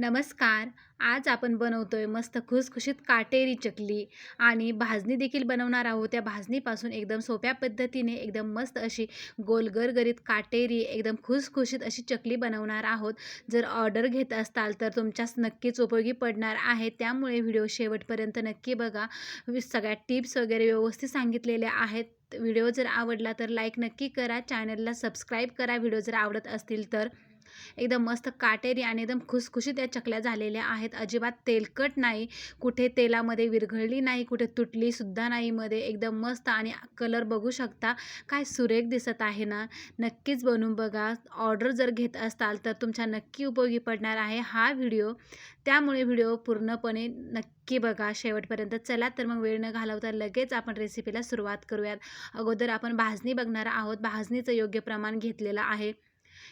नमस्कार. आज आपण बनवतोय मस्त खुसखुशीत काटेरी चकली आणि भाजणी देखील बनवणार आहोत. त्या भाजणीपासून एकदम सोप्या पद्धतीने एकदम मस्त अशी गोलगरगरीत काटेरी एकदम खुसखुशीत अशी चकली बनवणार आहोत. जर ऑर्डर घेत असताल तर तुमच्यास नक्कीच उपयोगी पडणार आहे. त्यामुळे व्हिडिओ शेवटपर्यंत नक्की बघा. सगळ्या टिप्स वगैरे व्यवस्थित सांगितलेल्या आहेत. व्हिडिओ जर आवडला तर लाईक नक्की करा. चॅनलला सबस्क्राईब करा. व्हिडिओ जर आवडत असतील तर एकदम मस्त काटेरी आणि एकदम खुसखुशीत या चकल्या झालेल्या आहेत. अजिबात तेलकट नाही कुठे तेलामध्ये विरघळली नाही कुठे तुटली सुद्धा नाही मध्ये. एकदम मस्त आणि कलर बघू शकता काय सुरेख दिसत आहे ना. नक्कीच बनवून बघा. ऑर्डर जर घेत असाल तर तुमच्या नक्की उपयोगी पडणार आहे हा व्हिडिओ. त्यामुळे व्हिडिओ पूर्णपणे नक्की बघा शेवटपर्यंत. चला तर मग वेळ न घालवता लगेच आपण रेसिपीला सुरुवात करूयात. अगोदर आपण भाजणी बघणार आहोत. भाजणीचं योग्य प्रमाण घेतलेलं आहे.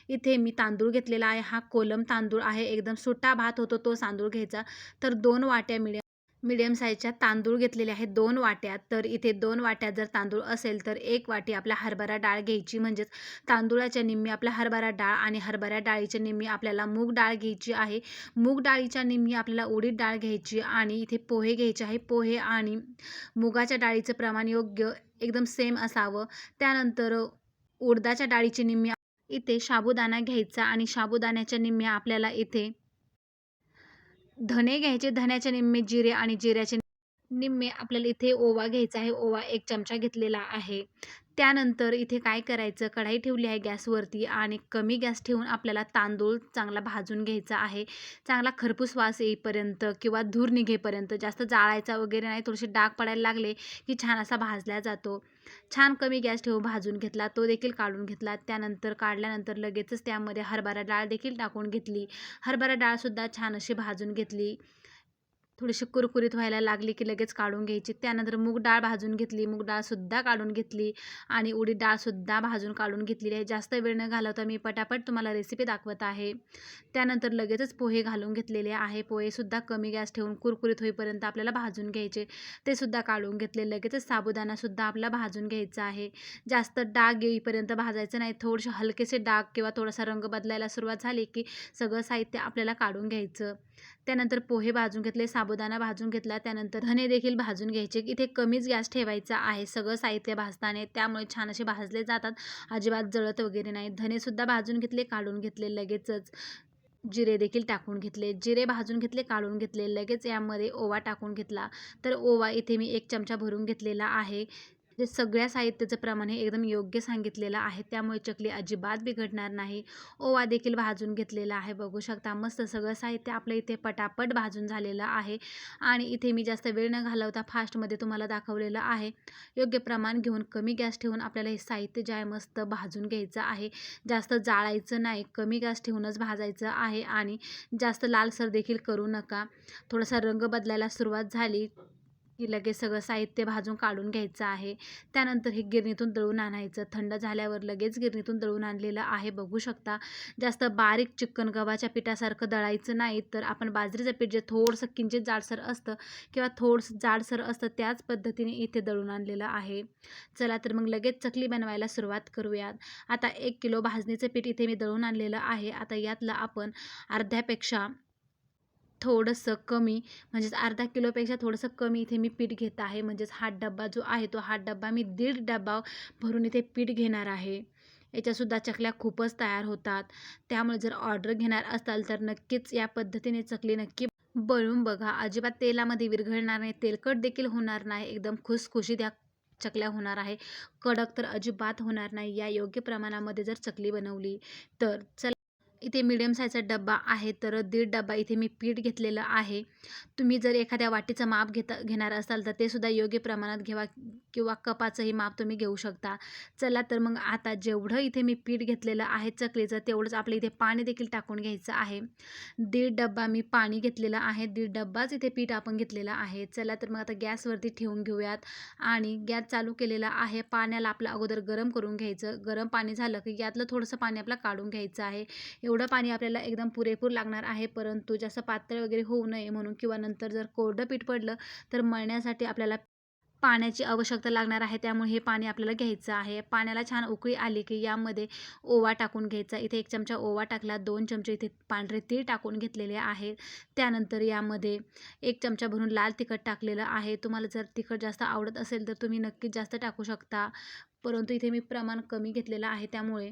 इथे मी तांदूळ घेतलेला आहे. हा कोलम तांदूळ आहे. एकदम सुट्टा भात होतो तो तांदूळ घ्यायचा. तर दोन वाट्या मिडियम मिडियम साईजच्या तांदूळ घेतलेले आहेत. दोन वाट्या. तर इथे दोन वाट्या जर तांदूळ असेल तर एक वाटी आपल्या हरभरा डाळ घ्यायची. म्हणजेच तांदूळाच्या निम्मी आपल्या हरभरा डाळ आणि हरभरा डाळीच्या निम्मी आपल्याला मूग डाळ घ्यायची आहे. मूग डाळीच्या निम्मी आपल्याला उडीद डाळ घ्यायची आणि इथे पोहे घ्यायचे आहे. पोहे आणि मुगाच्या डाळीचं प्रमाण योग्य एकदम सेम असावं. त्यानंतर उडदाच्या डाळीची निम्मी इथे साबुदाणा घ्यायचा आणि साबुदाण्याच्या निम्मे आपल्याला इथे धने घ्यायचे. धण्याच्या निम्मे जिरे आणि जिऱ्याचे निम्मे आपल्याला इथे ओवा घ्यायचा आहे. ओवा एक चमचा घेतलेला आहे. त्यानंतर इथे काय करायचं? कढाई ठेवली आहे गॅसवरती आणि कमी गॅस ठेवून आपल्याला तांदूळ चांगला भाजून घ्यायचा आहे. चांगला खरपूस वास येईपर्यंत किंवा धूर निघेपर्यंत जास्त जाळायचा वगैरे नाही. थोडेसे डाग पडायला लागले की छान असा भाजला जातो. छान कमी गॅस ठेवून भाजून घेतला तो देखील काढून घेतला. त्यानंतर काढल्यानंतर लगेचच त्यामध्ये हरभरा डाळ देखील टाकून घेतली. हरभरा डाळसुद्धा छान अशी भाजून घेतली. थोडीशी कुरकुरीत व्हायला लागली की लगेच काढून घ्यायची. त्यानंतर मूग डाळ भाजून घेतली. मूग डाळसुद्धा काढून घेतली आणि उडीद डाळसुद्धा भाजून काढून घेतलेली आहे जास्त वेळ न घालवता मी पटापट तुम्हाला रेसिपी दाखवत आहे. त्यानंतर लगेचच पोहे घालून घेतलेले आहे. पोहेसुद्धा कमी गॅस ठेवून कुरकुरीत होईपर्यंत आपल्याला भाजून घ्यायचे. ते सुद्धा काढून घेतले. लगेचच साबुदाणासुद्धा आपला भाजून घ्यायचा आहे. जास्त डाग येईपर्यंत भाजायचं नाही. थोडेसे हलकेसे डाग किंवा थोडासा रंग बदलायला सुरुवात झाली की सगळं साहित्य आपल्याला काढून घ्यायचं. त्यानंतर पोहे भाजून घेतले. साबुदाणा भाजून घेतला. त्यानंतर धने देखील भाजून घ्यायचे. इथे कमीच गॅस ठेवायचा आहे. सगळं साहित्य भाजताना त्यामुळे छान असे भाजले जातात. अजिबात जळत वगैरे नाही धनेसुद्धा भाजून घेतले काढून घेतले लगेचच जिरे देखील टाकून घेतले. जिरे भाजून घेतले काढून घेतले लगेच यामध्ये ओवा टाकून घेतला. तर ओवा इथे मी एक चमचा भरून घेतलेला आहे. जे सगळ्या साहित्याचं प्रमाण हे एकदम योग्य सांगितलेलं आहे. त्यामुळे चकली अजिबात बिघडणार नाही. ओवा देखील भाजून घेतलेला आहे बघू शकता. मस्त सगळं साहित्य आपलं इथे पटापट भाजून झालेलं आहे. आणि इथे मी जास्त वेळ न घालवता फास्टमध्ये तुम्हाला दाखवलेलं आहे. योग्य प्रमाण घेऊन कमी गॅस ठेवून आपल्याला हे साहित्य जे आहे मस्त भाजून घ्यायचं आहे. जास्त जाळायचं नाही कमी गॅस ठेवूनच भाजायचं आहे. आणि जास्त लालसर देखील करू नका. थोडासा रंग बदलायला सुरुवात झाली. की लगेच सगळं साहित्य भाजून काढून घ्यायचं आहे. त्यानंतर हे गिरणीतून दळून आणायचं. थंड झाल्यावर लगेच गिरणीतून दळून आणलेलं आहे. बघू शकता जास्त बारीक चिकन गव्हाच्या पिठासारखं दळायचं नाही तर आपण बाजरीचं पीठ जे थोडंसं किंचित जाडसर असतं किंवा थोडंसं जाडसर असतं त्याच पद्धतीने इथे दळून आणलेलं आहे. चला तर मग लगेच चकली बनवायला सुरुवात करूयात. आता एक किलो भाजणीचं पीठ इथे मी दळून आणलेलं आहे. आता यातलं आपण अर्ध्यापेक्षा थोडंसं कमी म्हणजेच अर्धा किलोपेक्षा थोडंसं कमी इथे मी पीठ घेत आहे. म्हणजेच हा डब्बा जो आहे तो हा डब्बा मी दीड डब्बा भरून इथे पीठ घेणार आहे. याच्यासुद्धा चकल्या खूपच तयार होतात. त्यामुळे जर ऑर्डर घेणार असाल तर नक्कीच या पद्धतीने चकली नक्की बळून बघा. अजिबात तेलामध्ये विरघळणार नाही. तेलकट देखील होणार नाही. एकदम खुसखुशीत या चकल्या होणार आहे. कडक तर अजिबात होणार नाही. या योग्य प्रमाणामध्ये जर चकली बनवली तर चला इथे मीडियम साईजचा डब्बा आहे तर दीड डब्बा इथे मी पीठ घेतलेलं आहे. तुम्ही जर एखाद्या वाटीचं माप घेता घेणार असाल तर ते सुद्धा योग्य प्रमाणात घेवा किंवा कपाचंही माप तुम्ही घेऊ शकता. चला तर मग आता जेवढं इथे मी पीठ घेतलेलं आहे चकलीचं तेवढंच आपलं इथे पाणी देखील टाकून घ्यायचं आहे. दीड डब्बा मी पाणी घेतलेलं आहे दीड डब्बाच इथे पीठ आपण घेतलेलं आहे. चला तर मग आता गॅसवरती ठेवून घेऊयात. आणि गॅस चालू केलेला आहे पाण्याला आपलं अगोदर गरम करून घ्यायचं. गरम पाणी झालं की यातलं थोडंसं पाणी आपलं काढून घ्यायचं आहे. एवढं पाणी आपल्याला एकदम पुरेपूर लागणार आहे परंतु जास्त पातळ वगैरे होऊ नये म्हणून किंवा नंतर जर कोरडं पीठ पडलं तर मळण्यासाठी आपल्याला पाण्याची आवश्यकता लागणार आहे. त्यामुळे हे पाणी आपल्याला घ्यायचं आहे. पाण्याला छान उकळी आली की यामध्ये ओवा टाकून घ्यायचा. इथे एक चमचा ओवा टाकला दोन चमचे इथे पांढरे तीळ टाकून घेतलेले आहेत त्यानंतर यामध्ये एक चमचा भरून लाल तिखट टाकलेलं आहे. तुम्हाला जर तिखट जास्त आवडत असेल तर तुम्ही नक्कीच जास्त टाकू शकता. परंतु इथे मी प्रमाण कमी घेतलेलं आहे. त्यामुळे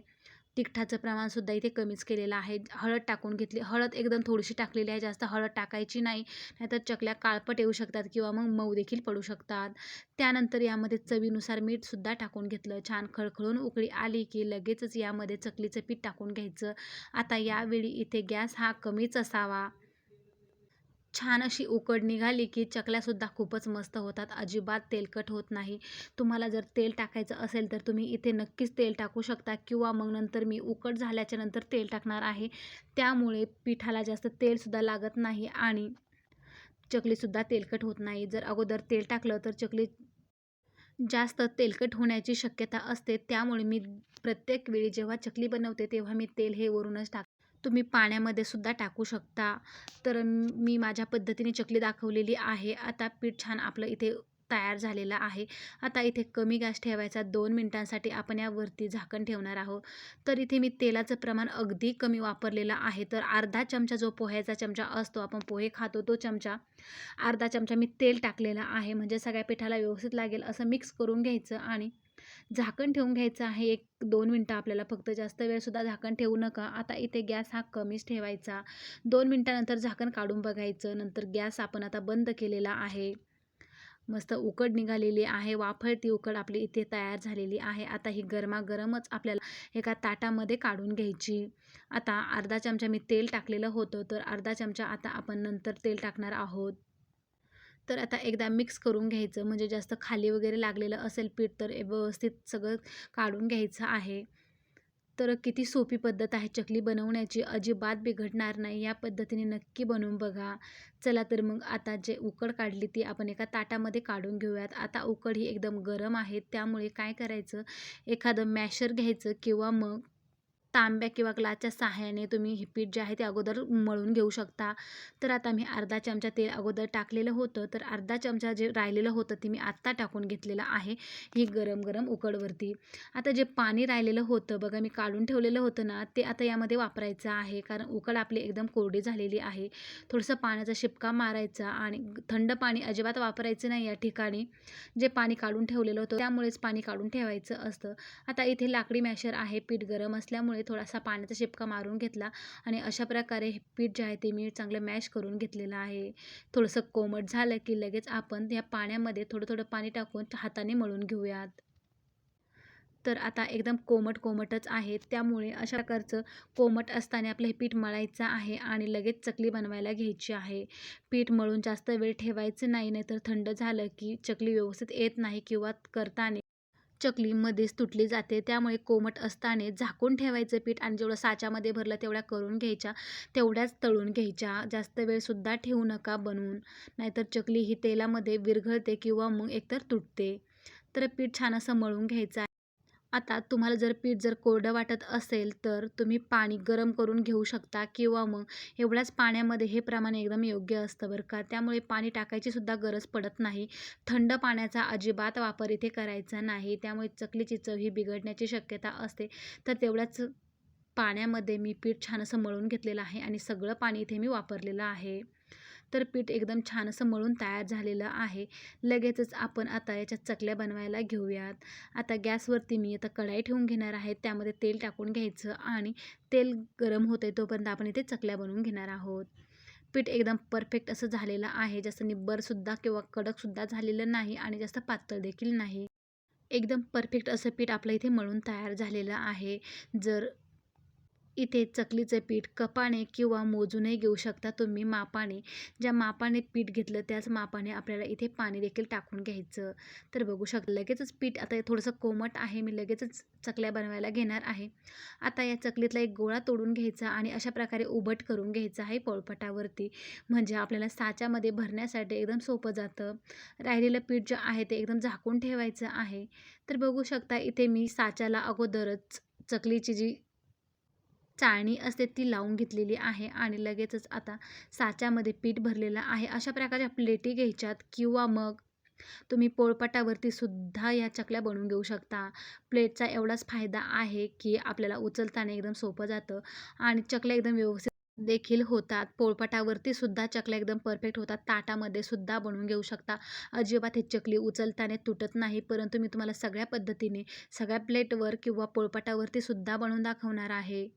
तिखटाचं प्रमाणसुद्धा इथे कमीच केलेलं आहे. हळद टाकून घेतली हळद एकदम थोडीशी टाकलेली आहे. जास्त हळद टाकायची नाही नाहीतर चकल्या काळपट येऊ शकतात किंवा मग मऊ देखील पडू शकतात. त्यानंतर यामध्ये चवीनुसार मीठसुद्धा टाकून घेतलं. छान खळखळून उकळी आली की लगेचच यामध्ये चकलीचं पीठ टाकून घ्यायचं. आता यावेळी इथे गॅस हा कमीच असावा. छान अशी उकड निघाली की चकल्यासुद्धा खूपच मस्त होतात. अजिबात तेलकट होत नाही. तुम्हाला जर तेल टाकायचं असेल तर तुम्ही इथे नक्कीच तेल टाकू शकता किंवा मग नंतर मी उकड झाल्याच्यानंतर तेल टाकणार आहे. त्यामुळे पिठाला जास्त तेलसुद्धा लागत नाही आणि चकलीसुद्धा तेलकट होत नाही. जर अगोदर तेल टाकलं तर चकली जास्त तेलकट होण्याची शक्यता असते. त्यामुळे मी प्रत्येक वेळी जेव्हा चकली बनवते तेव्हा मी तेल हे वरूनच टाक तुम्ही पाण्यामध्ये सुद्धा टाकू शकता. तर मी माझ्या पद्धतीने चकली दाखवलेली आहे. आता पीठ छान आपलं इथे तयार झालेलं आहे. आता इथे कमी गॅस ठेवायचा. दोन मिनटांसाठी आपण यावरती झाकण ठेवणार आहोत. तर इथे मी तेलाचं प्रमाण अगदी कमी वापरलेलं आहे. तर अर्धा चमचा जो पोह्याचा चमचा असतो आपण पोहे खातो तो चमचा अर्धा चमचा मी तेल टाकलेला आहे. म्हणजे सगळ्या पिठाला व्यवस्थित लागेल असं मिक्स करून घ्यायचं आणि झाकण ठेवून घ्यायचं आहे. एक दोन मिनटं आपल्याला फक्त जास्त वेळसुद्धा झाकण ठेवू नका. आता इथे गॅस हा कमीच ठेवायचा. दोन मिनटानंतर झाकण काढून बघायचं. नंतर गॅस आपण आता बंद केलेला आहे. मस्त उकड निघालेली आहे. वाफळती उकड आपली इथे तयार झालेली आहे. आता ही गरमागरमच आपल्याला एका ताटामध्ये काढून घ्यायची. आता अर्धा चमचा मी तेल टाकलेलं होतं. तर अर्धा चमचा आता आपण नंतर तेल टाकणार आहोत. तर आता एकदा मिक्स करून घ्यायचं. म्हणजे जास्त खाली वगैरे लागलेलं असेल पीठ तर व्यवस्थित सगळं काढून घ्यायचं आहे. तर किती सोपी पद्धत आहे चकली बनवण्याची? अजिबात बिघडणार नाही. या पद्धतीने नक्की बनवून बघा. चला तर मग आता जे उकड काढली ती आपण एका ताटामध्ये काढून घेऊयात. आता उकड ही एकदम गरम आहे. त्यामुळे काय करायचं? एखादं मॅशर घ्यायचं किंवा मग तांब्या किंवा ग्लासच्या सहाय्याने तुम्ही हे पीठ जे आहे ते अगोदर मळून घेऊ शकता. तर आता मी अर्धा चमचा तेल अगोदर टाकलेलं होतं. तर अर्धा चमचा जे राहिलेलं होतं ते मी आत्ता टाकून घेतलेलं आहे. ही गरम गरम उकडवरती. आता जे पाणी राहिलेलं होतं बघा मी काढून ठेवलेलं होतं ना ते आता यामध्ये वापरायचं आहे. कारण उकड आपली एकदम कोरडी झालेली आहे. थोडंसं पाण्याचा शिपका मारायचा आणि थंड पाणी अजिबात वापरायचं नाही या ठिकाणी. जे पाणी काढून ठेवलेलं होतं त्यामुळेच पाणी काढून ठेवायचं असतं. आता इथे लाकडी मॅशर आहे पीठ गरम असल्यामुळे थोडासा पाण्याचा शिपका मारून घेतला आणि अशा प्रकारे हे पीठ जे आहे ते मी चांगलं मॅश करून घेतलेलं आहे. थोडंसं कोमट झालं की लगेच आपण या पाण्यामध्ये थोडं थोडं पाणी टाकून हाताने मळून घेऊयात. तर आता एकदम कोमट कोमटच आहे. त्यामुळे अशा प्रकारचं कोमट असताना आपलं हे पीठ मळायचं आहे आणि लगेच चकली बनवायला घ्यायची आहे. पीठ मळून जास्त वेळ ठेवायचं नाही नाहीतर थंड झालं की चकली व्यवस्थित येत नाही किंवा करताना चकली मध्येच तुटली जाते. त्यामुळे कोमट असताना झाकून ठेवायचं पीठ आणि जेवढं साच्यामध्ये भरलं तेवढ्या करून घ्यायच्या. तेवढ्याच तळून घ्यायच्या. जास्त वेळसुद्धा ठेवू नका बनवून. नाहीतर चकली ही तेलामध्ये विरघळते किंवा मग एकतर तुटते. तर पीठ छान असं मळून घ्यायचं आहे. आता तुम्हाला जर पीठ जर कोरडं वाटत असेल तर तुम्ही पाणी गरम करून घेऊ शकता किंवा मग एवढ्याच पाण्यामध्ये हे प्रमाण एकदम योग्य असतं बरं का. त्यामुळे पाणी टाकायची सुद्धा गरज पडत नाही. थंड पाण्याचा अजिबात वापर इथे करायचा नाही. त्यामुळे चकलीची चव ही बिघडण्याची शक्यता असते. तर तेवढ्याच पाण्यामध्ये मी पीठ छान असं मळून घेतलेलं आहे आणि सगळं पाणी इथे मी वापरलेलं आहे. तर पीठ एकदम छान असं मळून तयार झालेलं आहे. लगेचच आपण आता याच्यात चकल्या बनवायला घेऊयात. आता गॅसवरती मी आता कढाई ठेवून घेणार आहे. त्यामध्ये तेल टाकून घ्यायचं आणि तेल गरम होते तोपर्यंत आपण इथे चकल्या बनवून घेणार आहोत. पीठ एकदम परफेक्ट असं झालेलं आहे. जास्त निब्बरसुद्धा किंवा कडकसुद्धा झालेलं नाही आणि जास्त पातळ देखील नाही. एकदम परफेक्ट असं पीठ आपलं इथे मळून तयार झालेलं आहे. जर इथे चकलीचं पीठ कपाने किंवा मोजूनही घेऊ शकता तुम्ही मापाने. ज्या मापाने पीठ घेतलं त्याच मापाने आपल्याला इथे पाणी देखील टाकून घ्यायचं. तर बघू शकता लगेचच पीठ आता थोडंसं कोमट आहे मी लगेचच चकल्या बनवायला घेणार आहे. आता या चकलीतला एक गोळा तोडून घ्यायचा आणि अशा प्रकारे उभट करून घ्यायचा आहे पोळपटावरती. म्हणजे आपल्याला साच्यामध्ये भरण्यासाठी एकदम सोपं जातं. राहिलेलं पीठ जे आहे ते एकदम झाकून ठेवायचं आहे. तर बघू शकता इथे मी साच्याला अगोदरच चकलीची जी चाळणी असते ती लावून घेतलेली आहे आणि लगेचच आता साच्यामध्ये पीठ भरलेलं आहे. अशा प्रकारच्या प्लेटी घ्यायच्यात किंवा मग तुम्ही पोळपाटावरती सुद्धा या चकल्या बनवून घेऊ शकता. प्लेटचा एवढाच फायदा आहे की आपल्याला उचलताना एकदम सोपं जातं आणि चकल्या एकदम व्यवस्थित देखील होतात. पोळपाटावरती सुद्धा चकल्या एकदम परफेक्ट होतात. ताटामध्ये सुद्धा बनवून घेऊ शकता. अजिबात हे चकली उचलताना तुटत नाही. परंतु मी तुम्हाला सगळ्या पद्धतीने सगळ्या प्लेटवर किंवा पोळपाटावरती सुद्धा बनवून दाखवणार आहे.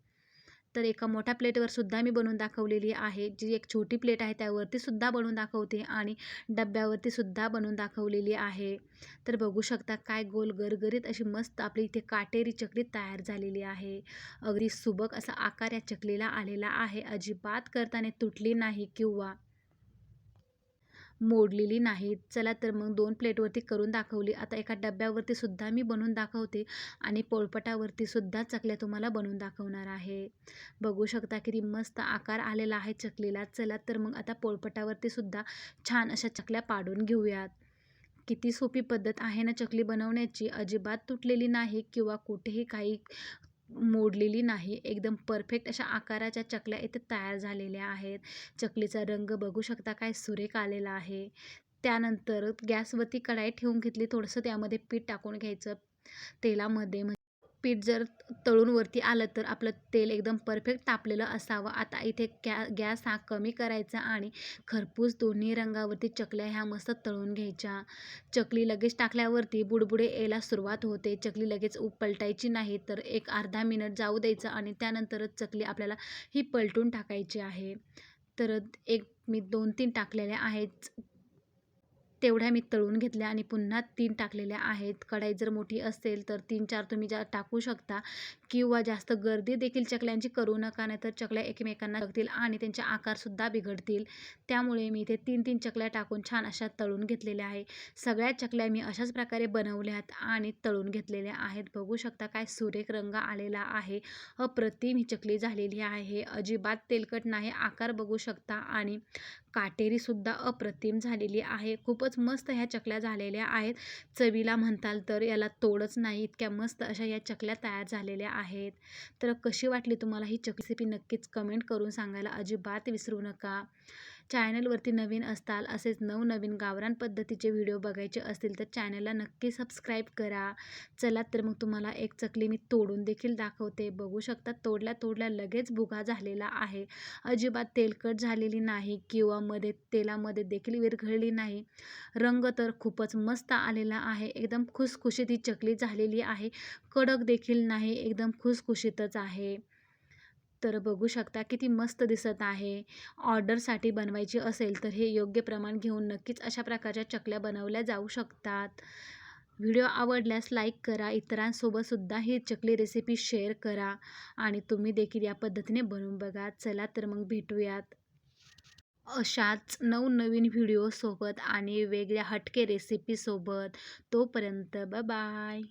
तर एका मोठ्या प्लेटवर सुद्धा मी बनवून दाखवलेली आहे. जी एक छोटी प्लेट आहे त्यावरती सुद्धा बनवून दाखवते आणि डब्यावरती सुद्धा बनवून दाखवलेली आहे. तर बघू शकता काय गोल गरगरीत अशी मस्त आपली इथे काटेरी चकली तयार झालेली आहे. अगदी सुबक असा आकार या चकलीला आलेला आहे. अजिबात करताना तुटली नाही किंवा मोडलेली नाही चला तर मग दोन प्लेटवरती करून दाखवली. आता एका डब्यावरती सुद्धा मी बनवून दाखवते आणि पोळपटावरती सुद्धा चकल्या तुम्हाला बनवून दाखवणार आहे. बघू शकता किती मस्त आकार आलेला आहे चकलीला. चला तर मग आता पोळपटावरती सुद्धा छान अशा चकल्या पाडून घेऊयात. किती सोपी पद्धत आहे ना चकली बनवण्याची. अजिबात तुटलेली नाही किंवा कुठेही काही मोडलेली नाही. एकदम परफेक्ट अशा आकाराच्या चकल्या इथे तयार झालेल्या आहेत. चकलीचा रंग बघू शकता काय सुरेख आलेला आहे. त्यानंतर गॅसवरती कढाई ठेवून घेतली. थोडंसं त्यामध्ये पीठ टाकून घ्यायचं. तेलामध्ये पीठ जर तळून वरती आलं तर आपलं तेल एकदम परफेक्ट तापलेलं असावं. आता इथे गॅ गॅस हा कमी करायचा आणि खरपूस दोन्ही रंगावरती चकल्या ह्या मस्त तळून घ्यायच्या. चकली लगेच टाकल्यावरती बुडबुडे यायला सुरुवात होते. चकली लगेच पलटायची नाही तर एक अर्धा मिनिट जाऊ द्यायचं आणि त्यानंतरच चकली आपल्याला ही पलटून टाकायची आहे. तर एक मी दोन तीन टाकलेल्या आहेत. तेवढ्या मी तळून घेतल्या आणि पुन्हा तीन टाकलेल्या आहेत. कढाई जर मोठी असेल तर तीन चार तुम्ही जा टाकू शकता किंवा जास्त गर्दी देखील चकल्यांची करू नका नाही तर चकल्या एकमेकांना लागतील आणि त्यांचे आकारसुद्धा बिघडतील. त्यामुळे मी इथे तीन तीन चकल्या टाकून छान अशा तळून घेतलेल्या आहे. सगळ्या चकल्या मी अशाच प्रकारे बनवल्यात आणि तळून घेतलेल्या आहेत. बघू शकता काय सुरेख रंग आलेला आहे. अप्रतिम ही चकली झालेली आहे. अजिबात तेलकट नाही. आकार बघू शकता आणि काटेरीसुद्धा अप्रतिम झालेली आहे. खूपच मस्त ह्या चकल्या झालेल्या आहेत. चवीला म्हणताल तर याला तोडच नाही इतक्या मस्त अशा या चकल्या तयार झालेल्या आहेत. तर कशी वाटली तुम्हाला ही चकली रेसिपी नक्कीच कमेंट करून सांगायला अजिबात विसरू नका. चॅनलवरती नवीन असताल असेच नवनवीन गावरान पद्धतीचे व्हिडिओ बघायचे असतील तर चॅनलला नक्की सबस्क्राईब करा. चला तर मग तुम्हाला एक चकली मी तोडून देखील दाखवते. बघू शकता तोडल्या तोडल्या लगेच भुगा झालेला आहे. अजिबात तेलकट झालेली नाही किंवा मध्ये तेलामध्ये देखील विरघळली नाही. रंग तर खूपच मस्त आलेला आहे. एकदम खुसखुशीत ही चकली झालेली आहे. कडक देखील नाही एकदम खुसखुशीतच आहे. तर बघू शकता किती मस्त दिसत आहे. ऑर्डरसाठी बनवायची असेल तर हे योग्य प्रमाण घेऊन नक्कीच अशा प्रकारच्या चकल्या बनवल्या जाऊ शकतात. व्हिडिओ आवडल्यास लाईक करा इतरांसोबतसुद्धा ही चकली रेसिपी शेअर करा आणि तुम्ही देखील या पद्धतीने बनवून बघा. चला तर मग भेटूयात. अशाच नवनवीन व्हिडिओसोबत आणि वेगळ्या हटके रेसिपीसोबत. तोपर्यंत बाय